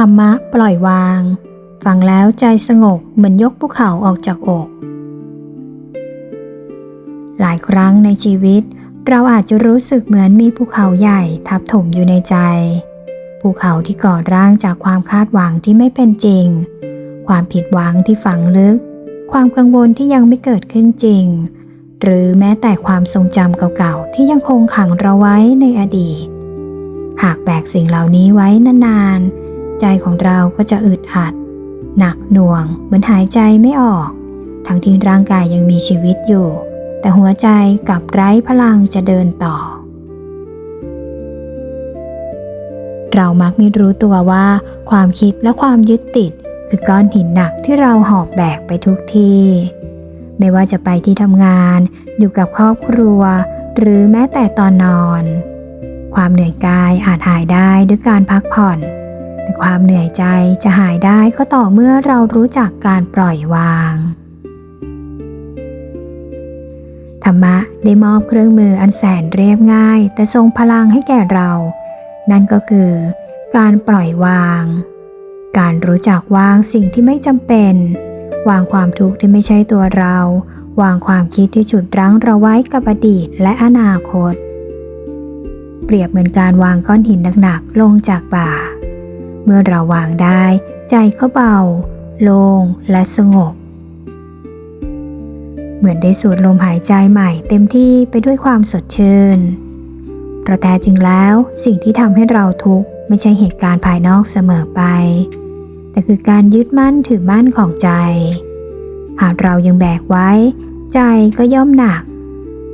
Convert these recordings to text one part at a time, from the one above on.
ธรรมะปล่อยวาง ฟังแล้วใจสงบเหมือนยกภูเขาออกจากอก หลายครั้งในชีวิต เราอาจจะรู้สึกเหมือนมีภูเขาใหญ่ทับถมอยู่ในใจ ภูเขาที่ก่อร่างจากความคาดหวังที่ไม่เป็นจริง ความผิดหวังที่ฝังลึก ความกังวลที่ยังไม่เกิดขึ้นจริง หรือแม้แต่ความทรงจำเก่าๆ ที่ยังคงขังเราไว้ในอดีต หากแบกสิ่งเหล่านี้ไว้นานๆ ใจของเราก็จะอึดอัด หนักหน่วง เหมือนหายใจไม่ออก ทั้งที่ร่างกายยังมีชีวิตอยู่ แต่หัวใจกลับไร้พลังจะเดินต่อ เรามักไม่รู้ตัวว่า ความคิดและความยึดติด คือก้อนหินหนักที่เราหอบแบกไปทุกที่ ไม่ว่าจะไปที่ทำงาน อยู่กับครอบครัว หรือแม้แต่ตอนนอน ความเหนื่อยกายอาจหายได้ด้วยการพักผ่อน แต่ความเหนื่อยใจจะหายได้ก็ต่อเมื่อเรารู้จักการปล่อยวาง ธรรมะได้มอบเครื่องมืออันแสนเรียบง่าย แต่ทรงพลังให้แก่เรา นั่นก็คือการปล่อยวาง การรู้จักวางสิ่งที่ไม่จำเป็น วางความทุกข์ที่ไม่ใช่ตัวเรา วางความคิดที่ฉุดรั้งเราไว้กับอดีตและอนาคต เปรียบเหมือนการวางก้อนหินหนักๆลงจากบ่า เมื่อเราวางได้ ใจก็เบา โล่งและสงบ เหมือนได้สูดลมหายใจใหม่เต็มที่ไปด้วยความสดชื่นเพราะแท้จริงแล้วสิ่งที่ทำให้เราทุกข์ไม่ใช่เหตุการณ์ภายนอกเสมอไป แต่คือการยึดมั่นถือมั่นของใจ หากเรายังแบกไว้ ใจก็ย่อมหนัก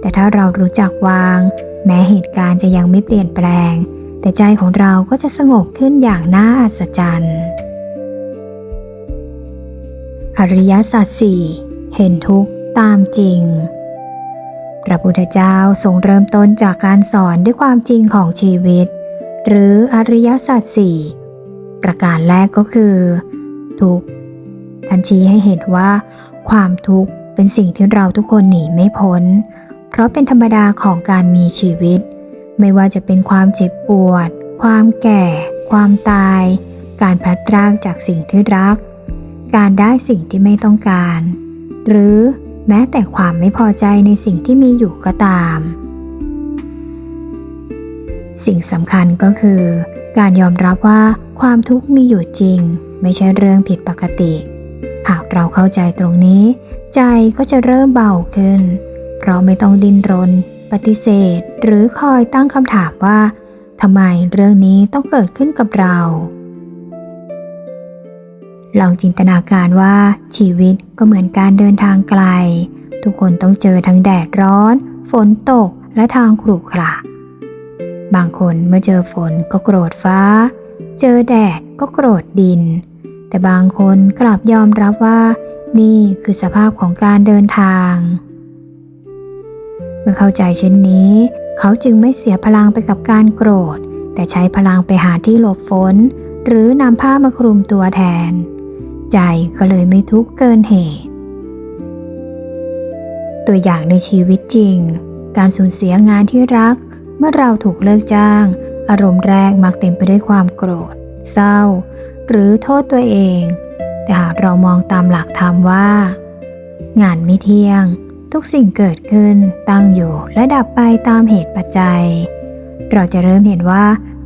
แต่ถ้าเรารู้จักวาง แม้เหตุการณ์จะยังไม่เปลี่ยนแปลง แต่ใจของเราก็จะสงบขึ้นอย่างน่าอัศจรรย์ อริยสัจสี่เห็นทุกข์ตามจริง พระพุทธเจ้าทรงเริ่มต้นจากการสอนด้วยความจริงของชีวิต หรืออริยสัจสี่ประการแรกก็คือ ทุกข์ท่านชี้ให้เห็นว่า ความทุกข์เป็นสิ่งที่เราทุกคนหนีไม่พ้น เพราะเป็นธรรมดาของการมีชีวิต ไม่ว่าจะเป็นความเจ็บปวด ความแก่ ความตาย การพลัดพรากจากสิ่งที่รัก การได้สิ่งที่ไม่ต้องการ หรือแม้แต่ความไม่พอใจในสิ่งที่มีอยู่ก็ตาม สิ่งสำคัญก็คือ การยอมรับว่าความทุกข์มีอยู่จริง ไม่ใช่เรื่องผิดปกติ หากเราเข้าใจตรงนี้ ใจก็จะเริ่มเบาขึ้น เพราะไม่ต้องดิ้นรน ปฏิเสธ หรือคอยตั้งคำถามว่าทำไมเรื่องนี้ต้องเกิดขึ้นกับเรา ลองจินตนาการว่าชีวิตก็เหมือนการเดินทางไกล ทุกคนต้องเจอทั้งแดดร้อน ฝนตกและทางขรุขระบางคนเมื่อเจอฝนก็โกรธฟ้า เจอแดดก็โกรธดิน แต่บางคนกลับยอมรับว่า นี่คือสภาพของการเดินทาง เมื่อเข้าใจเช่นนี้ เขาจึงไม่เสียพลังไปกับการโกรธ แต่ใช้พลังไปหาที่หลบฝน หรือนำผ้ามาคลุมตัวแทน ใจก็เลยไม่ทุกข์เกินเหตุ ตัวอย่างในชีวิตจริง การสูญเสียงานที่รัก เมื่อเราถูกเลิกจ้าง อารมณ์แรกมักเต็มไปด้วยความโกรธ เศร้า หรือโทษตัวเอง แต่หากเรามองตามหลักธรรมว่า งานไม่เที่ยง ทุกสิ่งเกิดขึ้นตั้งอยู่และดับไปตามเหตุปัจจัย เราจะเริ่มเห็นว่า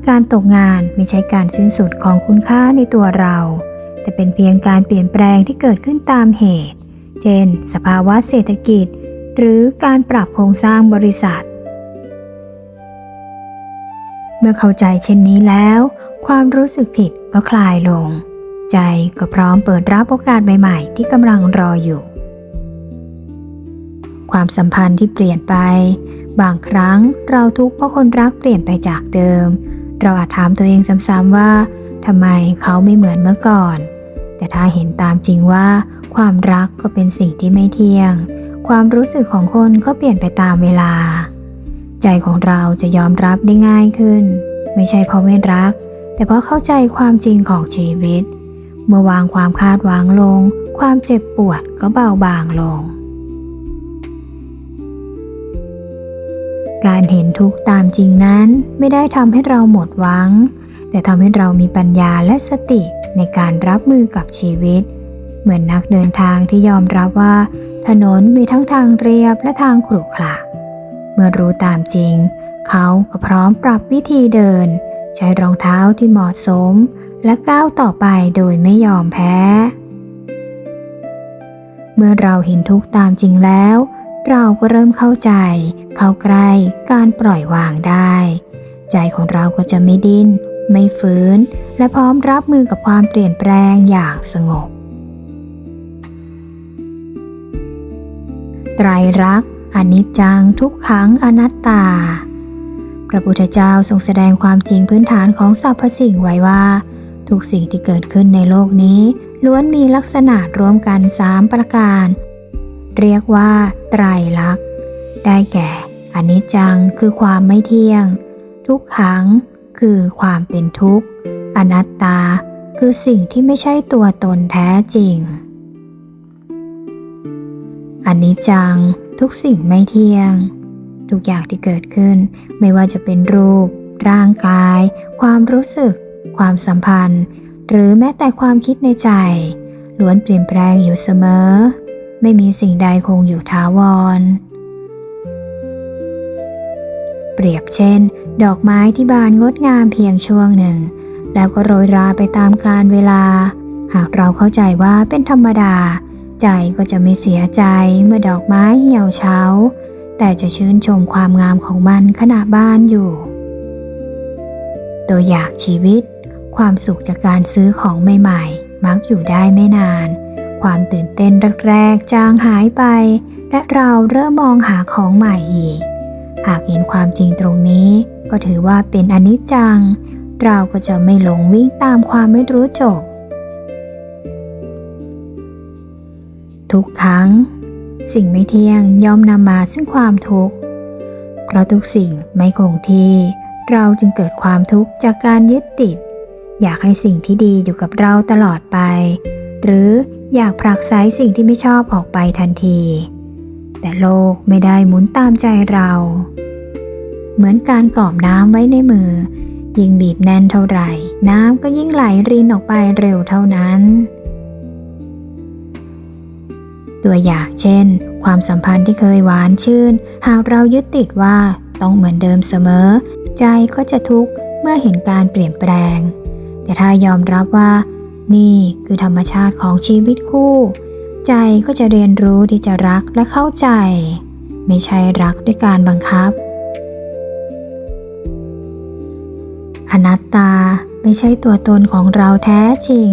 การตกงานไม่ใช่การสิ้นสุดของคุณค่าในตัวเรา แต่เป็นเพียงการเปลี่ยนแปลงที่เกิดขึ้นตามเหตุ เช่น สภาวะเศรษฐกิจ หรือการปรับโครงสร้างบริษัท เมื่อเข้าใจเช่นนี้แล้ว ความรู้สึกผิดก็คลายลง ใจก็พร้อมเปิดรับโอกาสใหม่ ๆ ที่กำลังรออยู่ ความสัมพันธ์ที่เปลี่ยนไป บางครั้งเราทุกข์เพราะคนรักเปลี่ยนไปจากเดิม เราอาจถามตัวเองซ้ำๆว่าทำไมเขาไม่เหมือนเมื่อก่อน แต่ถ้าเห็นตามจริงว่า ความรักก็เป็นสิ่งที่ไม่เที่ยง ความรู้สึกของคนก็เปลี่ยนไปตามเวลา ใจของเราจะยอมรับได้ง่ายขึ้น ไม่ใช่เพราะไม่รัก แต่เพราะเข้าใจความจริงของชีวิต เมื่อวางความคาดหวังลง ความเจ็บปวดก็เบาบางลง การเห็นทุกข์ตามจริงนั้นไม่ได้ทำให้เราหมดหวังแต่แต่ทำให้เรามีปัญญาและสติในการรับมือกับชีวิต เหมือนนักเดินทางที่ยอมรับว่า ถนนมีทั้งทางเรียบและทางขรุขระเมื่อรู้ตามจริง เขาก็พร้อมปรับวิธีเดิน ใช้รองเท้าที่เหมาะสม และก้าวต่อไปโดยไม่ยอมแพ้ เมื่อเราเห็นทุกตามจริงแล้ว เราก็เริ่มเข้าใจ เข้าใกล้การปล่อยวางได้ ใจของเราก็จะไม่ดิ้น ไม่ฟื้น และพร้อมรับมือกับความเปลี่ยนแปลงอย่างสงบ ไตรรักษอนิจจังทุกขังอนัตตา พระพุทธเจ้าทรงแสดงความจริงพื้นฐานของสรรพสิ่งไว้ว่า ทุกสิ่งที่เกิดขึ้นในโลกนี้ ล้วนมีลักษณะรวมกันสามประการ เรียกว่าไตรลักษณ์ ได้แก่อนิจจังคือความไม่เที่ยง ทุกขังคือความเป็นทุกข์ อนัตตาคือสิ่งที่ไม่ใช่ตัวตนแท้จริง อนิจจังทุกสิ่งไม่เที่ยง ทุกอย่างที่เกิดขึ้น ไม่ว่าจะเป็นรูป ร่างกาย ความรู้สึก ความสัมพันธ์ หรือแม้แต่ความคิดในใจล้วนเปลี่ยนแปลงอยู่เสมอ ไม่มีสิ่งใดคงอยู่ท้าวร เปรียบเช่น ดอกไม้ที่บานงดงามเพียงช่วงหนึ่ง แล้วก็โรยราไปตามกาลเวลา หากเราเข้าใจว่าเป็นธรรมดา ใจก็จะไม่เสียใจเมื่อดอกไม้เหี่ยวเฉาแต่จะชื่นชมความงามของมันขณะบ้านอยู่ ตัวอย่างชีวิต ความสุขจากการซื้อของใหม่ๆ มักอยู่ได้ไม่นาน ความตื่นเต้นแรกๆจางหายไป และเราเริ่มมองหาของใหม่อีก หากเห็นความจริงตรงนี้ ก็ถือว่าเป็นอนิจจัง เราก็จะไม่หลงวิ่งตามความไม่รู้จบ ทุกครั้ง สิ่งไม่เที่ยงย่อมนำมาซึ่งความทุกข์ เพราะทุกสิ่งไม่คงที่ เราจึงเกิดความทุกข์จากการยึดติด อยากให้สิ่งที่ดีอยู่กับเราตลอดไป หรือ อยากผลักไสสิ่งที่ไม่ชอบออกไปทันที แต่โลกไม่ได้หมุนตามใจเรา เหมือนการกอมน้ำไว้ในมือ ยิ่งบีบแน่นเท่าไหร่ น้ำก็ยิ่งไหลรินออกไปเร็วเท่านั้น ตัวอย่างเช่น ความสัมพันธ์ที่เคยหวานชื่น หากเรายึดติดว่าต้องเหมือนเดิมเสมอ ใจก็จะทุกข์เมื่อเห็นการเปลี่ยนแปลง แต่ถ้ายอมรับว่า นี่คือธรรมชาติของชีวิตคู่ ใจก็จะเรียนรู้ที่จะรักและเข้าใจ ไม่ใช่รักด้วยการบังคับ อนัตตาไม่ใช่ตัวตนของเราแท้จริง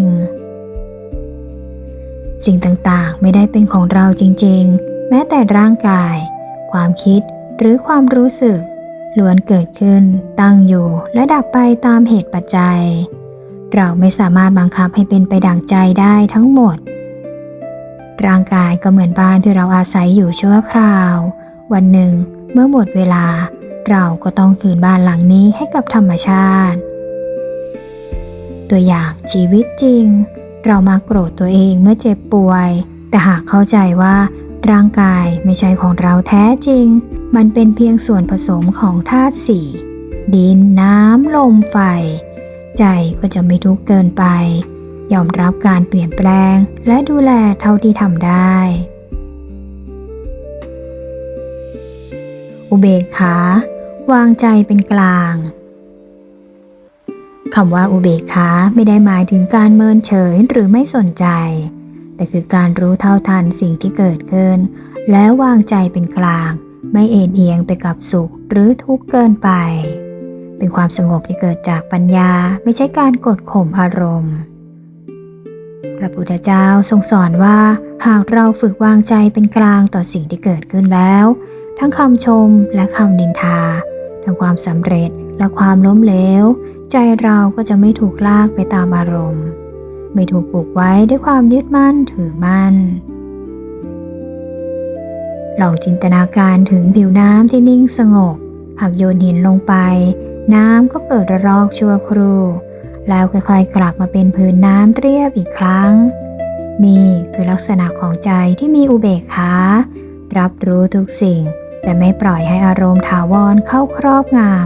สิ่งต่างๆไม่ได้เป็นของเราจริง ๆ แม้แต่ร่างกาย ความคิดหรือความรู้สึกล้วนเกิดขึ้นตั้งอยู่และดับไปตามเหตุปัจจัย เราไม่สามารถบังคับให้เป็นไปดั่งใจได้ทั้งหมด ร่างกายก็เหมือนบ้านที่เราอาศัยอยู่ชั่วคราว วันหนึ่ง เมื่อหมดเวลา เราก็ต้องคืนบ้านหลังนี้ให้กับธรรมชาติ ตัวอย่างชีวิตจริง เรามาโกรธตัวเองเมื่อเจ็บป่วย แต่หากเข้าใจว่าร่างกายไม่ใช่ของเราแท้จริง มันเป็นเพียงส่วนผสมของธาตุสี่ดินน้ำลมไฟ ใจก็จะไม่ทุกข์เกินไป ยอมรับการเปลี่ยนแปลง และดูแลเท่าที่ทำได้ อุเบกขาวางใจเป็นกลางคำว่าอุเบกขาไม่ได้หมายถึงการเมินเฉยหรือไม่สนใจ แต่คือการรู้เท่าทันสิ่งที่เกิดขึ้น แล้ววางใจเป็นกลาง ไม่เอ็นเอียงไปกับสุขหรือทุกข์เกินไป เป็นความสงบที่เกิดจากปัญญาไม่ใช่การกดข่มอารมณ์ พระพุทธเจ้าทรงสอนว่า หากเราฝึกวางใจเป็นกลางต่อสิ่งที่เกิดขึ้นแล้ว ทั้งคำชมและคำดินทา ทั้งความสำเร็จและความล้มเหลว ใจเราก็จะไม่ถูกลากไปตามอารมณ์ ไม่ถูกปลูกไว้ด้วยความยึดมั่นถือมั่นลองจินตนาการถึงผิวน้ำที่นิ่งสงบ หากโยนหินลงไป น้ำก็เกิดระลอกชั่วครู่ แล้วค่อยๆ กลับมาเป็นพื้นน้ำเรียบอีกครั้ง นี่คือลักษณะของใจที่มีอุเบกขา รับรู้ทุกสิ่ง แต่ไม่ปล่อยให้อารมณ์ถาวรเข้าครอบงำ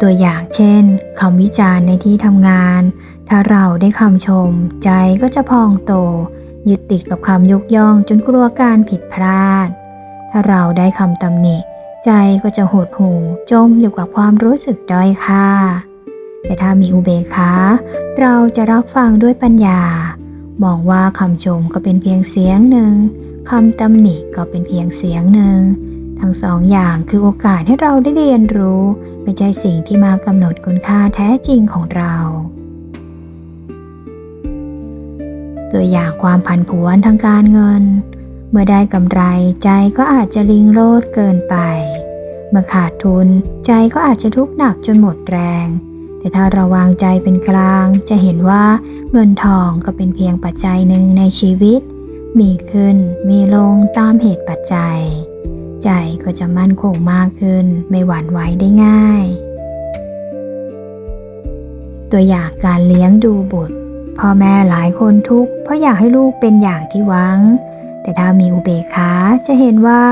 ตัวอย่างเช่นคำวิจารณ์ในที่ทำงาน ถ้าเราได้คำชม ใจก็จะพองโต ยึดติดกับคำยกย่องจนกลัวการผิดพลาด ถ้าเราได้คำตำหนิ ใจก็จะหดหูจมอยู่กับความรู้สึกด้อยค่า แต่ถ้ามีอุเบกขาเราจะรับฟังด้วยปัญญา มองว่าคำชมก็เป็นเพียงเสียงหนึ่งคำตำหนิก็เป็นเพียงเสียงหนึ่ง ทั้งสองอย่างคือโอกาสให้เราได้เรียนรู้ไม่ใช่สิ่งที่มากำหนดคุณค่าแท้จริงของเรา ตัวอย่างความผันผวนทางการเงิน เมื่อได้กำไรใจก็อาจจะลิงโลดเกินไป เมื่อขาดทุนใจก็อาจจะทุกข์หนักจนหมดแรง แต่ถ้าเราวางใจเป็นกลางจะเห็นว่าเงินทองก็เป็นเพียงปัจจัยหนึ่งในชีวิต มีขึ้นมีลงตามเหตุปัจจัย ใจก็จะมั่นคงมากขึ้นไม่หวั่นไหวได้ง่าย ตัวอย่างการเลี้ยงดูบุตรพ่อแม่หลายคนทุกข์เพราะอยากให้ลูกเป็นอย่างที่หวัง แต่ถ้ามีอุเบกขาจะเห็นว่า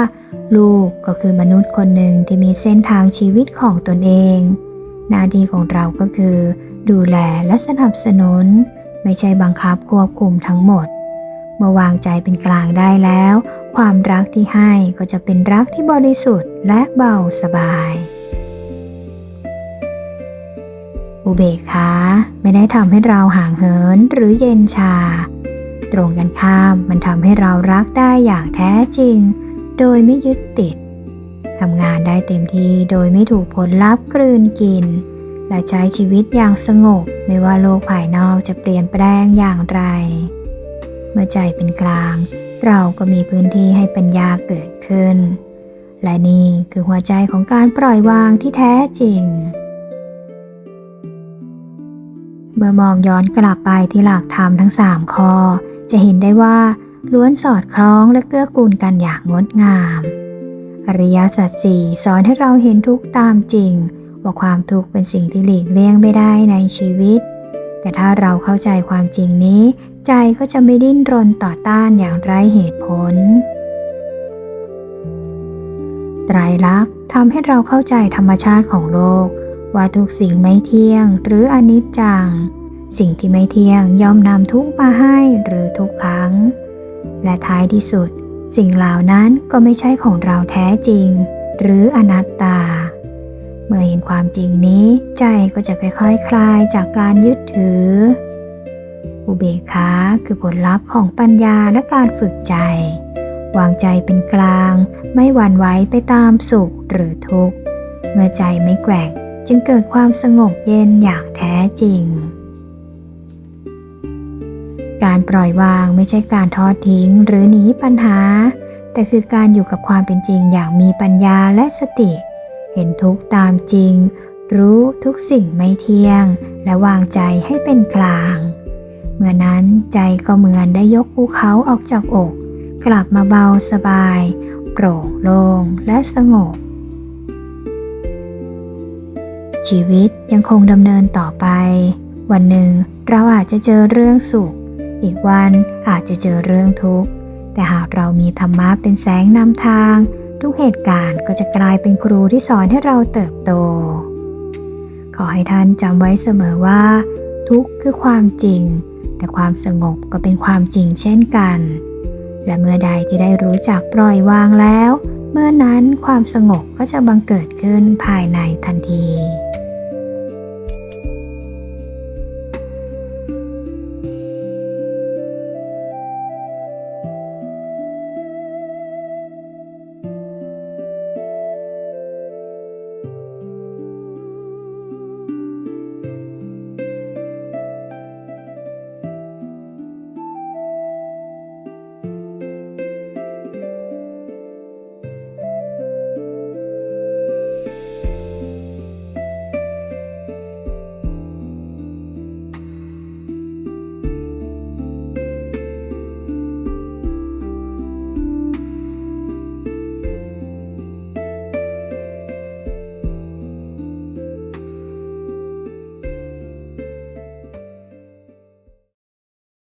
ลูกก็คือมนุษย์คนหนึ่งที่มีเส้นทางชีวิตของตนเอง หน้าที่ของเราก็คือ ดูแลและสนับสนุน ไม่ใช่บังคับควบคุมทั้งหมด เมื่อวางใจเป็นกลางได้แล้ว ความรักที่ให้ก็จะเป็นรักที่บริสุทธิ์และเบาสบาย อุเบกขาไม่ได้ทำให้เราห่างเหินหรือเย็นชา ตรงกันข้ามมันทำให้เรารักได้อย่างแท้จริง โดยไม่ยึดติดทำงานได้เต็มที่โดยไม่ถูกผลลัพธ์กลืนกิน และใช้ชีวิตอย่างสงบไม่ว่าโลกภายนอกจะเปลี่ยนแปลงอย่างไร เมื่อใจเป็นกลาง เราก็มีพื้นที่ให้ปัญญาเกิดขึ้น และนี่คือหัวใจของการปล่อยวางที่แท้จริง เมื่อมองย้อนกลับไปที่หลักธรรมทั้ง 3 ข้อ จะเห็นได้ว่าล้วนสอดคล้องและเกื้อกูลกันอย่างงดงาม อริยสัจสี่สอนให้เราเห็นทุกตามจริง ว่าความทุกข์เป็นสิ่งที่หลีกเลี่ยงไม่ได้ในชีวิต แต่ถ้าเราเข้าใจความจริงนี้ ใจก็จะไม่ดิ้นรนต่อต้านอย่างไร้เหตุผล ไตรลักษณ์ทำให้เราเข้าใจธรรมชาติของโลก ว่าทุกสิ่งไม่เที่ยงหรืออนิจจัง สิ่งที่ไม่เที่ยงย่อมนำทุกข์มาให้หรือทุกครั้ง และท้ายที่สุด สิ่งเหล่านั้นก็ไม่ใช่ของเราแท้จริง หรืออนัตตา เมื่อเห็นความจริงนี้ใจก็จะค่อยๆคคลายจากการยึดถือ อุเบกขาคือผลลัพธ์ของปัญญาและการฝึกใจ วางใจเป็นกลาง ไม่หวั่นไหวไปตามสุขหรือทุกข์ เมื่อใจไม่แกว่งจึงเกิดความสงบเย็นอย่างแท้จริง การปล่อยวางไม่ใช่การทอดทิ้งหรือหนีปัญหา แต่คือการอยู่กับความเป็นจริงอย่างมีปัญญาและสติ เห็นทุกตามจริง รู้ทุกสิ่งไม่เที่ยง และวางใจให้เป็นกลาง เมื่อนั้นใจก็เหมือนได้ยกภูเขาออกจากอก กลับมาเบาสบาย โปร่งโล่งและสงบ ชีวิตยังคงดำเนินต่อไป วันหนึ่งเราอาจจะเจอเรื่องสุข อีกวันอาจจะเจอเรื่องทุกข์ แต่หากเรามีธรรมะเป็นแสงนำทาง ทุกเหตุการณ์ก็จะกลายเป็นครูที่สอนให้เราเติบโต ขอให้ท่านจำไว้เสมอว่า ทุกข์คือความจริง แต่ความสงบก็เป็นความจริงเช่นกัน และเมื่อใดที่ได้รู้จักปล่อยวางแล้ว เมื่อนั้นความสงบก็จะบังเกิดขึ้นภายในทันที